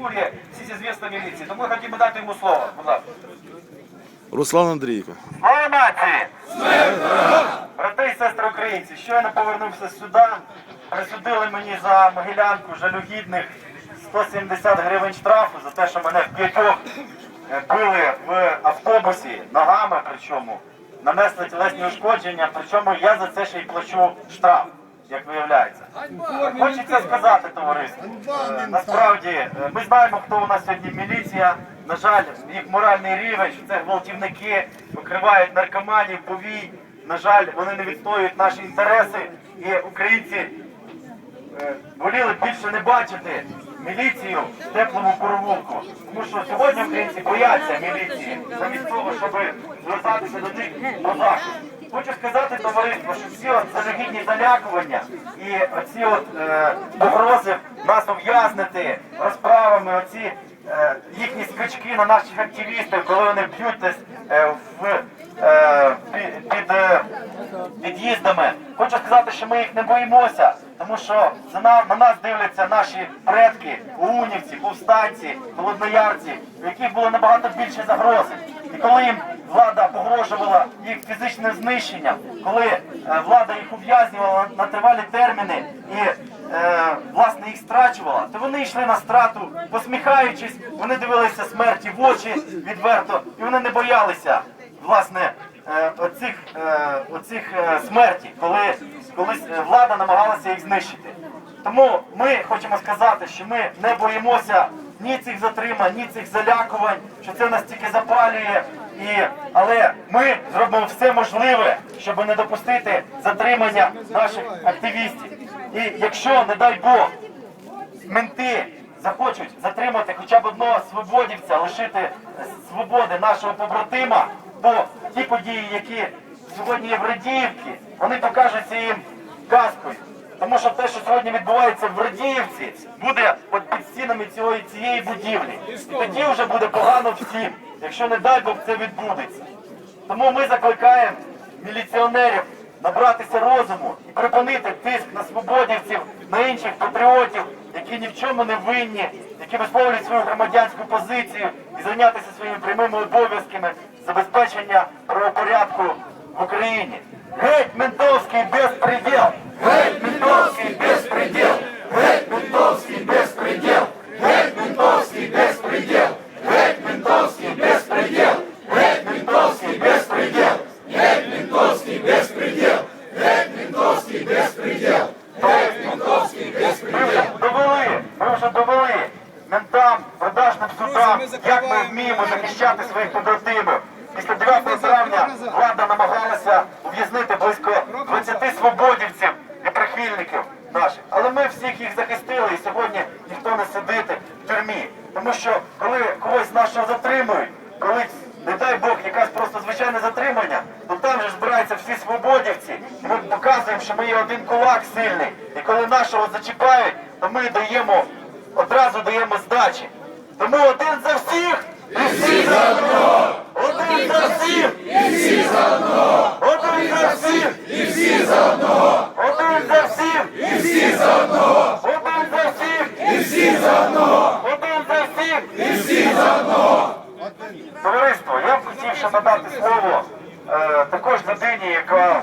шкуре всі ці звіста міліції. Тому я хотів би дати йому слово. Ласка. Руслан Андрійко. Слава нації! Брати і сестри українці, щойно повернувся Судан, присудили мені за могилянку жалюгідних 170 гривень штрафу за те, що мене в п'ятьох е, били в автобусі ногами, причому нанесли тілесні ушкодження, причому я за це ще й плачу штраф, як виявляється. Хочеться сказати, товариство. е, Насправді, е, ми знаємо, хто у нас сьогодні міліція. На жаль, їх моральний рівень, що це гвалтівники, покривають наркоманів, повій. На жаль, вони не відстоюють наші інтереси, і українці е, воліли більше не бачити міліцію в теплому провулку. Тому що сьогодні українці бояться міліції, замість того, щоб звертатися до них по захист. Хочу сказати, товариство, що всі от залюгідні залякування і оці от е, погрози нас ув'язнити розправами, оці е, їхні скачки на наших активістів, коли вони б'ють десь е, в е, під, е, під'їздами. Хочу сказати, що ми їх не боїмося, тому що за на, на нас дивляться наші предки, унівці, повстанці, холодноярці, яких було набагато більше загрози. І коли їм влада погрожувала їх фізичним знищенням, коли е, влада їх ув'язнювала на тривалі терміни і е, власне їх страчувала, то вони йшли на страту, посміхаючись, вони дивилися смерті в очі відверто, і вони не боялися власне е, оцих, оцих смерті, коли колись влада намагалася їх знищити. Тому ми хочемо сказати, що ми не боїмося ні цих затримань, ні цих залякувань, що це нас тільки запалює. І, але ми зробимо все можливе, щоб не допустити затримання наших активістів. І якщо, не дай Бог, менти захочуть затримати хоча б одного свободівця, лишити свободи нашого побратима, то ті події, які сьогодні є в Радіївці, вони покажуться їм казкою. Тому що те, що сьогодні відбувається в Радіївці, І тоді вже буде погано всім, якщо не дай Бог це відбудеться. Тому ми закликаємо міліціонерів набратися розуму і припинити тиск на свободівців, на інших патріотів, які ні в чому не винні, які висловлюють свою громадянську позицію і зайнятися своїми прямими обов'язками забезпечення правопорядку в Україні. Геть ментовський безпреділ! Геть ментовський безпреділ! Геть ментовський безпреділ! Геть ментовський безпреділ! Геть ментовський безпреділ! Геть ментовський безпреділ! Геть ментовський безпреділ! Геть ментовський безпреділ! Геть ментовський безпреділ! Ми вже довели, ми вже довели ментам, продажним судам, як ми вміємо захищати своїх побратимів. Після 9 травня влада намагалася ув'язнити близько 20 свободівців і прихильників наших. Але ми всіх їх захистили і сьогодні ніхто не сидить в тюрмі. Тому що коли когось нашого затримують, коли, не дай Бог, якась просто звичайне затримання, то там же збираються всі свободівці. І ми показуємо, що ми є один кулак сильний. І коли нашого зачіпають, то ми даємо, одразу даємо здачі. Тому один за всіх і всі за одного. Один за всіх і всі за одного. Один за всіх і всі за одного. Один за всіх і всі за одного. Один за всіх і всі за одного. Один за всіх і всі за одного. Товариство, я б хотів ще надати слово е, також людині, яка